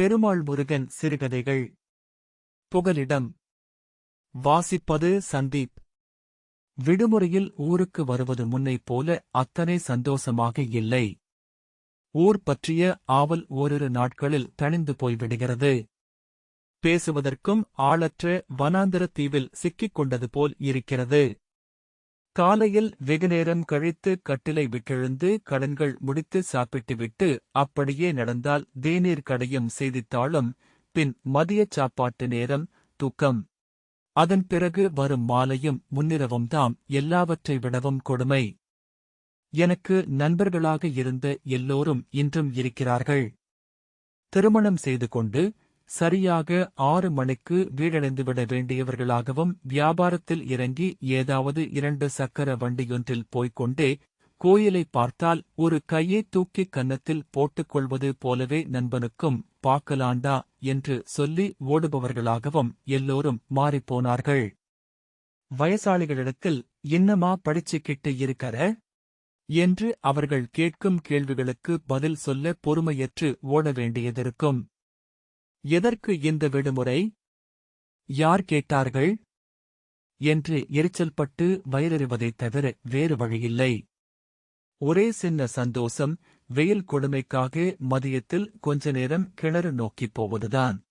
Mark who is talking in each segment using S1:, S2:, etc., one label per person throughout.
S1: பெருமாள் முருகன் சிறுகதைகள். புகலிடம். வாசிப்பது சந்தீப். விடுமுறையில் ஊருக்கு வருவது முன்னைப் போல அத்தனை சந்தோஷமாக இல்லை. ஊர் பற்றிய ஆவல் ஓரிரு நாட்களில் தணிந்து போய்விடுகிறது. பேசுவதற்கும் ஆளற்ற வனாந்திர தீவில் சிக்கிக் கொண்டது போல் இருக்கிறது. காலையில் வெகுநேரம் கழித்து கட்டிலை விட்டெழுந்து கடன்கள் முடித்து சாப்பிட்டுவிட்டு அப்படியே நடந்தால் தேநீர் கடையும் செய்தித்தாளும் பின் மதியச் சாப்பாட்டு நேரம் தூக்கம். அதன் பிறகு வரும் மாலையும் முன்னிரவும் தாம் எல்லாவற்றை விடவும் கொடுமை. எனக்கு நண்பர்களாக இருந்த எல்லோரும் இன்றும் இருக்கிறார்கள். திருமணம் செய்து கொண்டு சரியாக ஆறு மணிக்கு வீடடைந்துவிட வேண்டியவர்களாகவும் வியாபாரத்தில் இறங்கி ஏதாவது இரண்டு சக்கர வண்டியொன்றில் போய்க் கொண்டே கோயிலை பார்த்தால் ஒரு கையை தூக்கி கன்னத்தில் போட்டுக் கொள்வது போலவே நண்பனுக்கும் பார்க்கலாண்டா என்று சொல்லி ஓடுபவர்களாகவும் எல்லோரும் மாறிப்போனார்கள். வயசாளிகளிடத்தில் இன்னமா படிச்சுக்கிட்டு இருக்கற? என்று அவர்கள் கேட்கும் கேள்விகளுக்கு பதில் சொல்ல பொறுமையற்று ஓட வேண்டியதிருக்கும் எதற்கு இந்த விடுமுறை? யார் கேட்டார்கள்? என்று எரிச்சல்பட்டு வயலறிவதைத் தவிர வேறு வழியில்லை. ஒரே சின்ன சந்தோஷம் வெயில் கொடுமைக்காக மதியத்தில் கொஞ்ச நேரம் கிணறு நோக்கிப் போவதுதான்.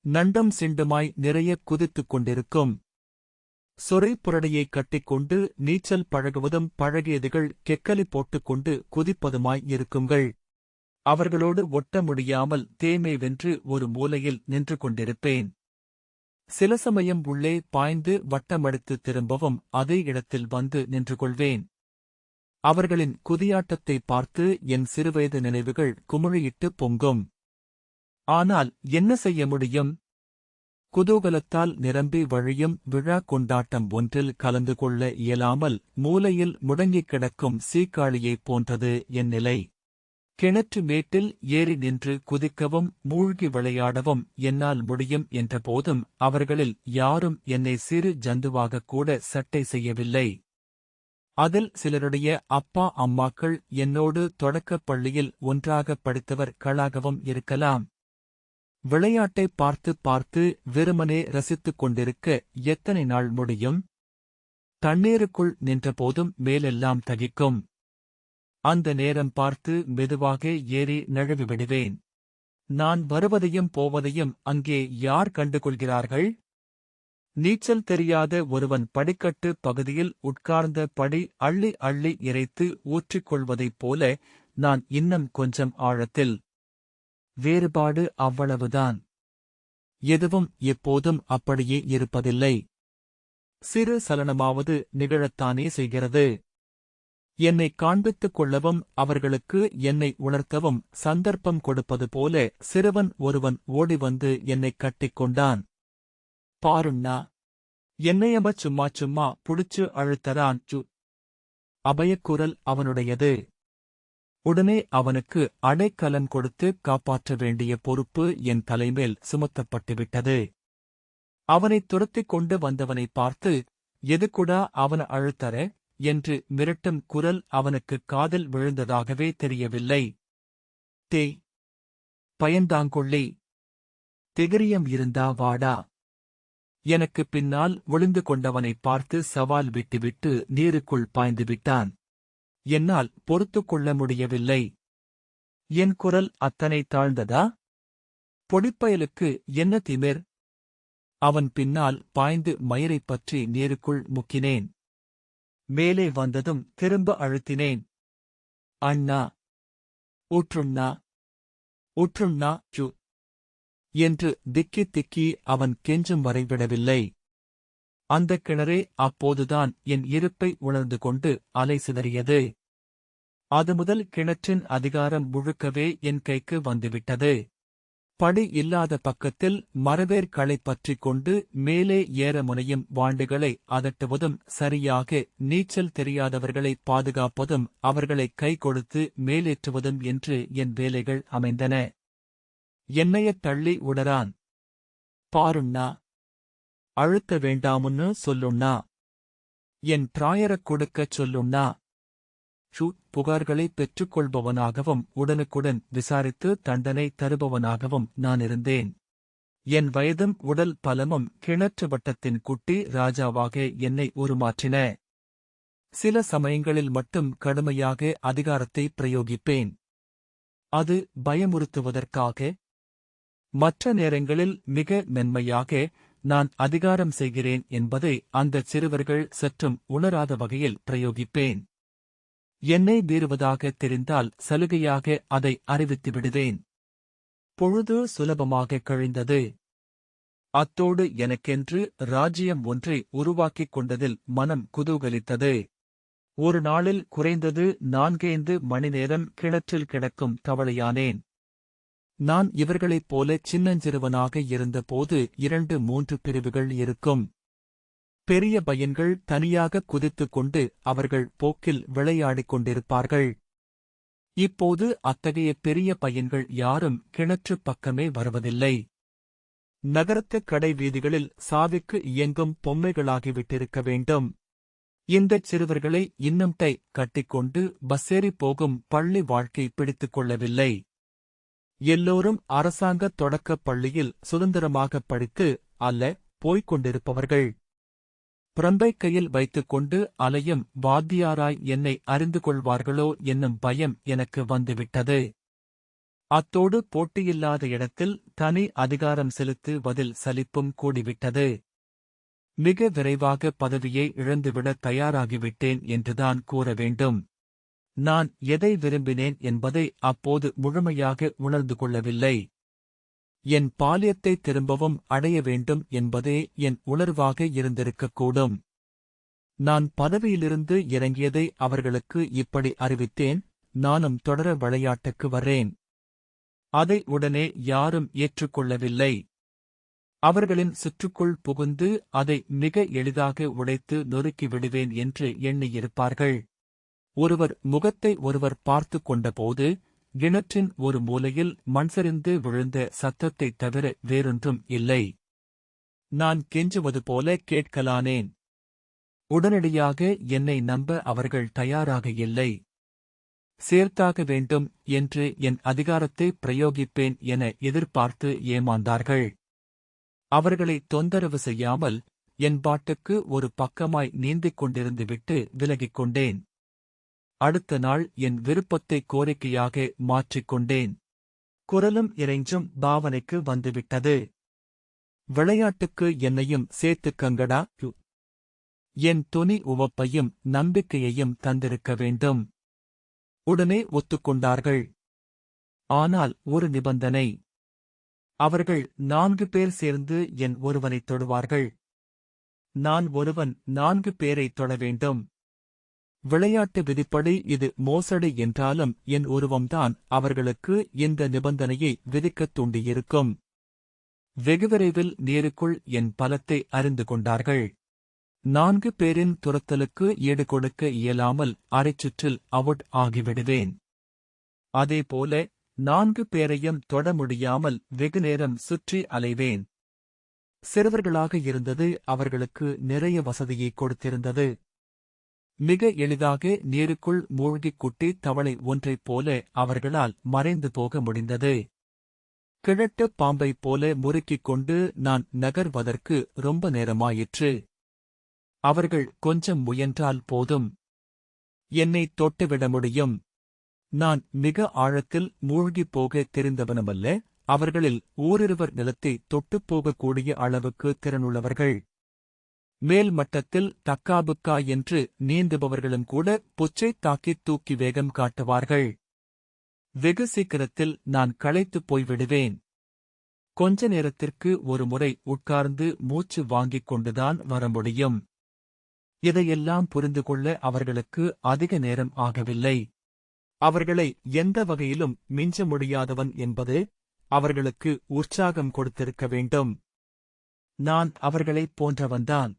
S1: நண்டம் சிண்டுமாய் நிறைய குதித்துக் கொண்டிருக்கும். சொறை புரடையைக் கட்டிக்கொண்டு நீச்சல் பழகுவதும் பழகியதுகள் கெக்கலி போட்டுக்கொண்டு குதிப்பதுமாய் இருக்குங்கள். அவர்களோடு ஒட்ட முடியாமல் தேமை வென்று ஒரு மூலையில் நின்று கொண்டிருப்பேன். சில சமயம் உள்ளே பாய்ந்து வட்டமடித்து திரும்பவும் அதே இடத்தில் வந்து நின்று கொள்வேன். அவர்களின் குதியாட்டத்தை பார்த்து என் சிறுவயது நினைவுகள் குமிழியிட்டு பொங்கும். ஆனால் என்ன செய்ய முடியும்? குதூகலத்தால் நிரம்பி வழியும் விழா கொண்டாட்டம் ஒன்றில் கலந்து கொள்ள இயலாமல் மூலையில் முடங்கிக் கிடக்கும் சீக்காளியைப் போன்றது என் நிலை. கிணற்று மேட்டில் ஏறி நின்று குதிக்கவும் மூழ்கி விளையாடவும் என்னால் முடியும் என்ற போதும் அவர்களில் யாரும் என்னை சிறு ஜந்துவாகக் கூட சட்டை செய்யவில்லை. அதில் சிலருடைய அப்பா அம்மாக்கள் என்னோடு தொடக்கப் பள்ளியில் ஒன்றாக படித்தவர்களாகவும் இருக்கலாம். விளையாட்டை பார்த்து பார்த்து வெறுமனே ரசித்துக் கொண்டிருக்க எத்தனை நாள் முடியும்? தண்ணீருக்குள் நின்றபோதும் மேலெல்லாம் தகிக்கும். அந்த நேரம் பார்த்து மெதுவாக ஏறி நழுவிவிடுவேன். நான் வருவதையும் போவதையும் அங்கே யார் கண்டுகொள்கிறார்கள்? நீச்சல் தெரியாத ஒருவன் படிக்கட்டு பகுதியில் உட்கார்ந்த படி அள்ளி அள்ளி இறைத்து ஊற்றிக் கொள்வதைப் போல நான் இன்னும் கொஞ்சம் ஆழத்தில். வேறுபாடு அவ்வளவுதான். எதுவும் எப்போதும் அப்படியே இருப்பதில்லை. சிறு சலனமாவது நிகழத்தானே செய்கிறது. என்னை காண்பித்துக் கொள்ளவும் அவர்களுக்கு என்னை உணர்த்தவும் சந்தர்ப்பம் கொடுப்பது போல சிறுவன் ஒருவன் ஓடி வந்து என்னைக் கட்டிக் கொண்டான் பாருண்ணா என்னையம சும்மா சும்மா புடிச்சு அழுத்தறான் சு. அபயக்குரல் அவனுடையது. உடனே அவனுக்கு அடைக்கலன் கொடுத்து காப்பாற்ற வேண்டிய பொறுப்பு என் தலைமேல் சுமத்தப்பட்டுவிட்டது. அவனைத் துரத்திக் கொண்டு வந்தவனை பார்த்து எதுக்குடா அவன அழுத்தர என்று மிரட்டும் குரல் அவனுக்கு காதில் விழுந்ததாகவே தெரியவில்லை. தே பயந்தாங்கொள்ளி. திகிரியம் இருந்தா வாடா. எனக்கு பின்னால் ஒளிந்து கொண்டவனைப் பார்த்து சவால் விட்டுவிட்டு நீருக்குள் பாய்ந்து விட்டான். என்னால் பொறுத்துக் கொள்ள முடியவில்லை. என் குரல் அத்தனை தாழ்ந்ததா? பொடிப்பயலுக்கு என்ன திமிர்? அவன் பின்னால் பாய்ந்து மயிரைப் பற்றி நேருக்குள் முக்கினேன். மேலே வந்ததும் திரும்ப அழுத்தினேன். அண்ணா. ஊற்றுண்ணா ஊற்றுண்ணா சு என்று திக்கி திக்கி அவன் கெஞ்சும் வரைவிடவில்லை அந்தக் கிணறே அப்போதுதான் என் இருப்பை உணர்ந்து கொண்டு அலை சிதறியது. அது முதல் கிணற்றின் அதிகாரம் முழுக்கவே என் கைக்கு வந்துவிட்டது. படி இல்லாத பக்கத்தில் மரவேர் பற்றிக் கொண்டு மேலே ஏற முனையும் வாண்டுகளை அதட்டுவதும் சரியாக நீச்சல் தெரியாதவர்களை பாதுகாப்பதும் அவர்களை கை கொடுத்து மேலேற்றுவதும் என்று என் வேலைகள் அமைந்தன. என்னையத் தள்ளி உடரான் பாருண்ணா அழுத்த வேண்டாமுன்னு சொல்லுண்ணா. என் பிராயரக் கொடுக்கச் சொல்லுண்ணா. ஷூட் புகார்களை பெற்றுக்கொள்பவனாகவும் உடனுக்குடன் விசாரித்து தண்டனை தருபவனாகவும் நான் இருந்தேன். என் வயதும் உடல் பலமும் கிணற்று வட்டத்தின் குட்டி ராஜாவாக என்னை உருமாற்றின. சில சமயங்களில் மட்டும் கடுமையாக அதிகாரத்தை பிரயோகிப்பேன். அது பயமுறுத்துவதற்காக. மற்ற நேரங்களில் மிக மென்மையாக நான் அதிகாரம் செய்கிறேன் என்பதை அந்தச் சிறுவர்கள் சற்றும் உணராத வகையில் பிரயோகிப்பேன். என்னை மீறுவதாக தெரிந்தால் சலுகையாக அதை அறிவித்து விடுவேன். பொழுது சுலபமாக கழிந்தது. அத்தோடு எனக்கென்று ராஜ்யம் ஒன்றை உருவாக்கிக் கொண்டதில் மனம் குதூகலித்தது. ஒரு நாளில் குறைந்தது நான்கைந்து மணி நேரம் கிணற்றில் கிடக்கும் தவளையானேன். நான் இவர்களைப் போல சின்னஞ்சிறுவனாக இருந்தபோது இரண்டு மூன்று பிரிவுகள் இருக்கும். பெரிய பையன்கள் தனியாக குதித்துக் கொண்டு அவர்கள் போக்கில் விளையாடிக் கொண்டிருப்பார்கள். இப்போது அத்தகைய பெரிய பையன்கள் யாரும் கிணற்றுப் பக்கமே வருவதில்லை. நகரத்து கடை வீதிகளில் சாவிக்கு இயங்கும் பொம்மைகளாகிவிட்டிருக்க வேண்டும். இந்தச் சிறுவர்களை இன்னும்டை கட்டிக்கொண்டு பஸ்ஸேறி போகும் பள்ளி வாழ்க்கை பிடித்துக் கொள்ளவில்லை. எல்லோரும் அரசாங்க தொடக்கப் பள்ளியில் சுதந்திரமாகப் படித்து அல்ல போய்க் கொண்டிருப்பவர்கள். பிரம்பைக் கையில் வைத்துக்கொண்டு அலையும் வாத்தியாராய் என்னை அறிந்து கொள்வார்களோ என்னும் பயம் எனக்கு வந்துவிட்டது. அத்தோடு போட்டியில்லாத இடத்தில் தனி அதிகாரம் செலுத்துவதில் சலிப்பும் கூடிவிட்டது. மிக விரைவாக பதவியை இழந்துவிட தயாராகிவிட்டேன் என்றுதான் கூற வேண்டும். நான் எதை விரும்பினேன் என்பதை அப்போது முழுமையாக உணர்ந்து கொள்ளவில்லை. என் பாலியத்தை திரும்பவும் அடைய வேண்டும் என்பதே என் உணர்வாக இருந்திருக்கக்கூடும். நான் பதவியிலிருந்து இறங்கியதை அவர்களுக்கு இப்படி அறிவித்தேன் நானும் தொடர விளையாட்டுக்கு வரேன் அதை உடனே யாரும் ஏற்றுக்கொள்ளவில்லை. அவர்களின் சுற்றுக்குள் புகுந்து அதை மிக எளிதாக உடைத்து நொறுக்கி விடுவேன் என்று எண்ணியிருப்பார்கள். ஒருவர் முகத்தை ஒருவர் பார்த்து கொண்டபோது கிணற்றின் ஒரு மூலையில் மண்சரிந்து விழுந்த சத்தத்தைத் தவிர வேறொன்றும் இல்லை. நான் கெஞ்சுவது போல கேட்கலானேன். உடனடியாக என்னை நம்ப அவர்கள் தயாராக இல்லை. சேர்த்தாக வேண்டும் என்று என் அதிகாரத்தை பிரயோகிப்பேன் என எதிர்பார்த்து ஏமாந்தார்கள். அவர்களை தொந்தரவு செய்யாமல் என் பாட்டுக்கு ஒரு பக்கமாய் நீந்திக் கொண்டிருந்து விட்டு விலகிக் கொண்டேன். அடுத்த நாள் என் விருப்பத்தை கோரிக்கையாக மாற்றிக்கொண்டேன் குரலும் இறைஞ்சும் பாவனைக்கு வந்துவிட்டது. விளையாட்டுக்கு என்னையும் சேர்த்துக்கங்கடா யு. என் துணி உவப்பையும் நம்பிக்கையையும் தந்திருக்க வேண்டும். உடனே ஒத்துக்கொண்டார்கள். ஆனால் ஒரு நிபந்தனை. அவர்கள் நான்கு பேர் சேர்ந்து என் ஒருவனைத் தொடுவார்கள். நான் ஒருவன் நான்கு பேரைத் தொட வேண்டும். விளையாட்டு விதிப்படி இது மோசடி என்றாலும் என் உருவம்தான் அவர்களுக்கு இந்த நிபந்தனையை விதிக்கத் தூண்டியிருக்கும். வெகுவிரைவில் நேருக்குள் என் பலத்தை அறிந்து கொண்டார்கள். நான்கு பேரின் துரத்தலுக்கு ஈடு கொடுக்க இயலாமல் அரைச்சுற்றில் அவுட் ஆகிவிடுவேன். அதேபோல நான்கு பேரையும் தொட முடியாமல் வெகுநேரம் சுற்றி அலைவேன். சிறுவர்களாக இருந்தது அவர்களுக்கு நிறைய வசதியை கொடுத்திருந்தது. மிக எளிதாக நீருக்குள் மூழ்கிக் குட்டி தவளை ஒன்றைப் போல அவர்களால் மறைந்து போக முடிந்தது. கிழட்டு பாம்பைப் போல முறுக்கிக் கொண்டு நான் நகர்வதற்கு ரொம்ப நேரமாயிற்று. அவர்கள் கொஞ்சம் முயன்றால் போதும். என்னை தொட்டுவிட முடியும். நான் மிக ஆழத்தில் மூழ்கிப் போக தெரிந்தவனுமல்ல. அவர்களில் ஓரிருவர் நிலத்தை தொட்டுப் போகக்கூடிய அளவுக்கு திறனுள்ளவர்கள். மேல் மட்டத்தில் தக்காபுக்கா என்று நீந்துபவர்களும் கூட புச்சை தாக்கித் தூக்கி வேகம் காட்டுவார்கள். வெகு சீக்கிரத்தில் நான் களைத்துப் போய்விடுவேன். கொஞ்ச நேரத்திற்கு ஒரு முறை உட்கார்ந்து மூச்சு வாங்கிக் கொண்டுதான் வர முடியும். இதையெல்லாம் புரிந்து கொள்ள அவர்களுக்கு அதிக நேரம் ஆகவில்லை. அவர்களை எந்த வகையிலும் மிஞ்ச முடியாதவன் என்பது அவர்களுக்கு உற்சாகம் கொடுத்திருக்க வேண்டும். நான் அவர்களைப் போன்றவன்தான்.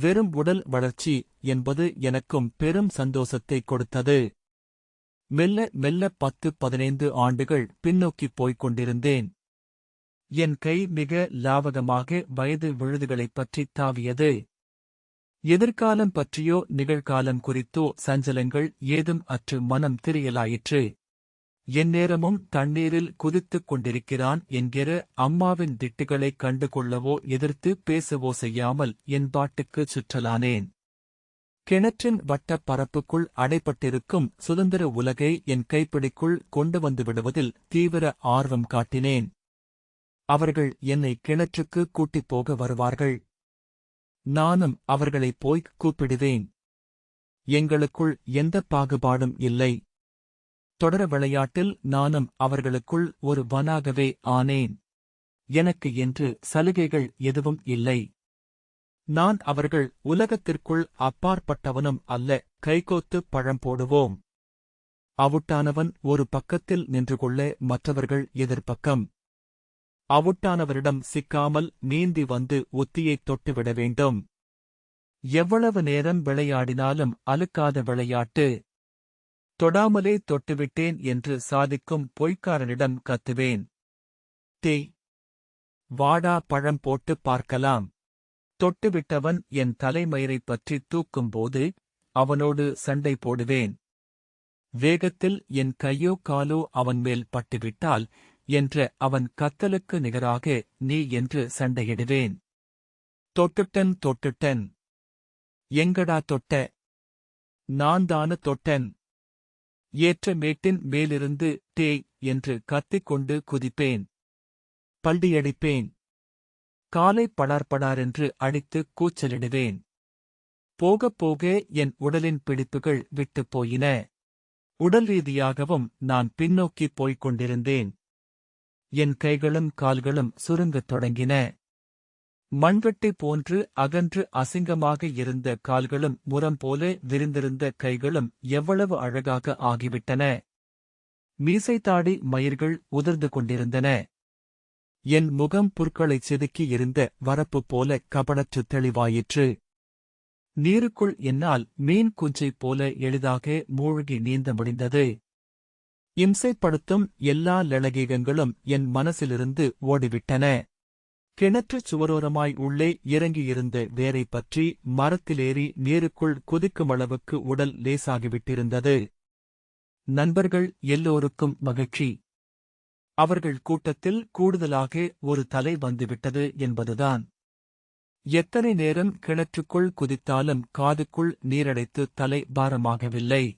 S1: வெறும் உடல் வளர்ச்சி என்பது எனக்கும் பெரும் சந்தோஷத்தை கொடுத்தது. மெல்ல மெல்ல பத்து பதினைந்து ஆண்டுகள் பின்னோக்கிப் போய்க் கொண்டிருந்தேன். என் கை மிக லாவகமாக வயது விழுதுகளைப் பற்றித் தாவியது. எதிர்காலம் பற்றியோ நிகழ்காலம் குறித்தோ சஞ்சலங்கள் ஏதும் அற்று மனம் திரியலாயிற்று. எந்நேரமும் தண்ணீரில் குதித்துக் கொண்டிருக்கிறான் என்கிற அம்மாவின் திட்டுகளைக் கண்டுகொள்ளவோ எதிர்த்து பேசவோ செய்யாமல் என் பாட்டுக்குச் சுற்றலானேன். கிணற்றின் வட்டப் பரப்புக்குள் அடைப்பட்டிருக்கும் சுதந்திர உலகை என் கைப்பிடிக்குள் கொண்டு வந்து விடுவதில் தீவிர ஆர்வம் காட்டினேன். அவர்கள் என்னை கிணற்றுக்கு கூட்டிப் போக வருவார்கள். நானும் அவர்களைப் போய்க் கூப்பிடுவேன். எங்களுக்குள் எந்தப் பாகுபாடும் இல்லை. தொடர விளையாட்டில் நானும் அவர்களுக்குள் ஒரு வனாகவே ஆனேன். எனக்கு என்று சலுகைகள் எதுவும் இல்லை. நான் அவர்கள் உலகத்திற்குள் அப்பாற்பட்டவனும் அல்ல கைகோத்து பழம் போடுவோம். அவுட்டானவன் ஒரு பக்கத்தில் நின்று கொள்ள மற்றவர்கள் எதிர்ப்பக்கம். அவுட்டானவரிடம் சிக்காமல் நீந்தி வந்து ஒத்தியைத் தொட்டுவிட வேண்டும். எவ்வளவு நேரம் விளையாடினாலும் அலுக்காத விளையாட்டு. தொடாமலே தொட்டுவிட்டேன் என்று சாதிக்கும் பொய்க்காரனிடம் கத்துவேன். தே வாடா பழம் போட்டு பார்க்கலாம். தொட்டுவிட்டவன் என் தலைமயிரைப் பற்றி தூக்கும்போது அவனோடு சண்டை போடுவேன். வேகத்தில் என் கையோ காலோ அவன் மேல் பட்டுவிட்டால் என்ற அவன் கத்தலுக்கு நிகராக நீ என்று சண்டையிடுவேன். தொட்டுட்டன் தொட்டுட்டன். எங்கடா தொட்ட? நான் தானு தொட்டன். ஏற்ற மேட்டின் மேலிருந்து டேய் என்று கத்திக்கொண்டு குதிப்பேன். பள்ளியடிப்பேன் காலை படார்படாரென்று அடித்து கூச்சலிடுவேன். போகப் போக என் உடலின் பிடிப்புகள் விட்டுப் போயின. உடல் ரீதியாகவும் நான் பின்னோக்கிப் போய்க் கொண்டிருந்தேன். என் கைகளும் கால்களும் சுருங்கத் தொடங்கின. மண்வெட்டை போன்று அகன்று அசிங்கமாக இருந்த கால்களும் முரம் போல விரிந்திருந்த கைகளும் எவ்வளவு அழகாக ஆகிவிட்டன. மீசைத்தாடி மயிர்கள் உதிர்ந்து கொண்டிருந்தன. என் முகம் புற்களைச் செதுக்கி இருந்த வரப்பு போல கபடற்று தெளிவாயிற்று. நீருக்குள் என்னால் மீன் குஞ்சைப் போல எளிதாக மூழ்கி நீந்த முடிந்தது. இம்சைப்படுத்தும் எல்லா லளகீகங்களும் என் மனசிலிருந்து ஓடிவிட்டன. கிணற்றுச் சுவரோரமாய் உள்ளே இறங்கியிருந்த வேரைப் பற்றி மரத்திலேறி நீருக்குள் குதிக்கும் அளவுக்கு உடல் லேசாகிவிட்டிருந்தது. நண்பர்கள் எல்லோருக்கும் மகிழ்ச்சி. அவர்கள் கூட்டத்தில் கூடுதலாக ஒரு தலை வந்துவிட்டது என்பதுதான். எத்தனை நேரம் கிணற்றுக்குள் குதித்தாலும் காதுக்குள் நீரடைத்து தலை பாரமாகவில்லை.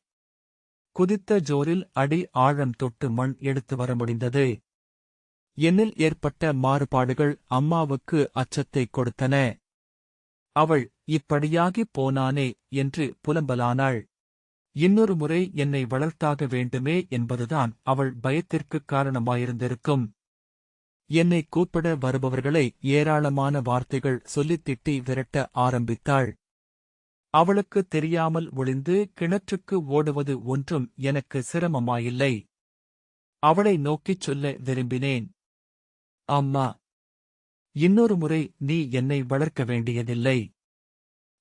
S1: குதித்த ஜோரில் அடி ஆழம் தொட்டு மண் எடுத்து வர முடிந்தது. என்னில் ஏற்பட்ட மாறுபாடுகள் அம்மாவுக்கு அச்சத்தைக் கொடுத்தன. அவள் இப்படியாகிப் போனானே என்று புலம்பலானாள். இன்னொரு முறை என்னை வளர்த்தாக வேண்டுமே என்பதுதான் அவள் பயத்திற்குக் காரணமாயிருந்திருக்கும். என்னை கூப்பிட வருபவர்களை ஏராளமான வார்த்தைகள் சொல்லித் திட்டி விரட்ட ஆரம்பித்தாள். அவளுக்கு தெரியாமல் ஒளிந்து கிணற்றுக்கு ஓடுவது ஒன்றும் எனக்கு சிரமமாயில்லை. அவளை நோக்கிச் சொல்ல விரும்பினேன். அம்மா இன்னொரு முறை நீ என்னை வளர்க்க வேண்டியதில்லை.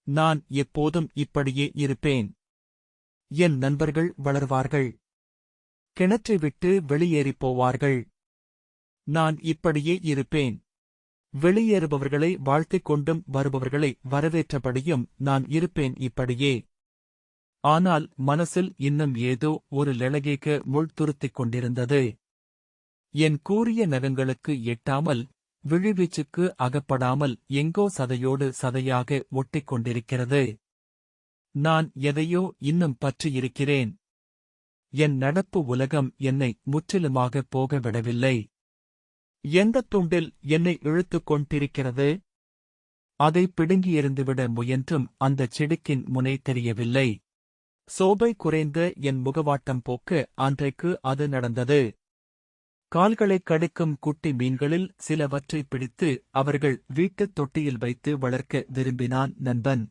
S1: நான் எப்போதும் இப்படியே இருப்பேன். என் நண்பர்கள் வளர்வார்கள். கிணற்றை விட்டு வெளியேறிப் போவார்கள். நான் இப்படியே இருப்பேன். வெளியேறுபவர்களை வாழ்த்திக் கொண்டும் வருபவர்களை வரவேற்றபடியும் நான் இருப்பேன் இப்படியே. ஆனால் மனசில் இன்னும் ஏதோ ஒரு லெளகேக முள் துருத்திக் கொண்டிருந்தது. என் கூறிய நகங்களுக்கு எட்டாமல் விழிவீச்சுக்கு அகப்படாமல் எங்கோ சதையோடு சதையாக ஒட்டிக் கொண்டிருக்கிறது நான் எதையோ இன்னும் பற்றியிருக்கிறேன். என் நடப்பு உலகம் என்னை முற்றிலுமாக போக விடவில்லை எந்தத் துண்டில் என்னை இழுத்துக் கொண்டிருக்கிறது? அதை பிடுங்கியிருந்துவிட முயன்றும் அந்தச் செடிக்கின் முனை தெரியவில்லை. சோபை குறைந்த என் முகவாட்டம் போக்க அன்றைக்கு அது நடந்தது. கால்களைக் கடிக்கும் குட்டி மீன்களில் சிலவற்றை பிடித்து அவர்கள் வீட்டுத் தொட்டியில் வைத்து வளர்க்க விரும்பினான் நண்பன்.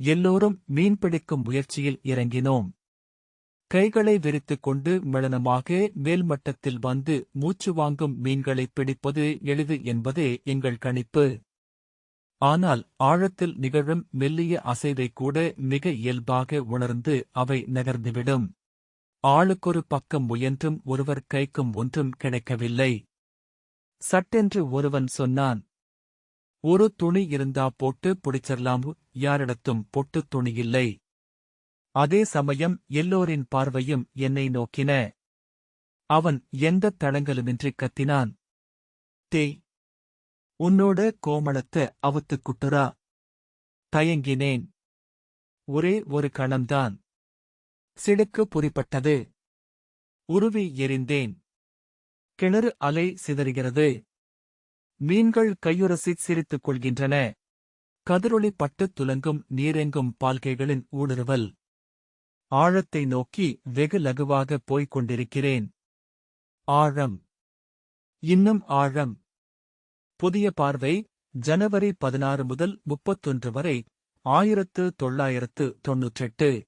S1: எல்லோரும் மீன் பிடிக்கும் முயற்சியில் இறங்கினோம். கைகளை விரித்துக் கொண்டு மெளனமாக மேல்மட்டத்தில் வந்து மூச்சு வாங்கும் மீன்களைப் பிடிப்பது எளிது என்பதே எங்கள் கணிப்பு. ஆனால் ஆழத்தில் நிகழும் மெல்லிய அசைவை கூட மிக இயல்பாக உணர்ந்து அவை நகர்ந்துவிடும். ஆளுக்கொரு பக்கம் முயன்றும் ஒருவர் கைக்கும் ஒன்றும் கிடைக்கவில்லை. சட்டென்று ஒருவன் சொன்னான் ஒரு துணி இருந்தா போட்டு புடிச்சிரலாம் யாரிடத்தும் பொட்டு துணி இல்லை. அதே சமயம் எல்லோரின் பார்வையும் என்னை நோக்கின. அவன் எந்தத் தடங்கலுமின்றி கத்தினான் தே உன்னோட கோமளத்தை அவத்துக்குட்டுறா தயங்கினேன். ஒரே ஒரு கணம்தான். சிடுக்கு புரிப்பட்டது உருவி எறிந்தேன் கிணறு அலை சிதறுகிறது. மீன்கள் கையுரசி சிரித்துக் கொள்கின்றன. கதிரொளி பட்டுத் துலங்கும் நீரெங்கும் பால்கைகளின் ஊடுருவல். ஆழத்தை நோக்கி வெகு லகுவாக போய்க் கொண்டிருக்கிறேன். ஆழம். இன்னும் ஆழம். புதிய பார்வை ஜனவரி பதினாறு முதல் முப்பத்தொன்று வரை ஆயிரத்து தொள்ளாயிரத்து தொன்னூற்றெட்டு.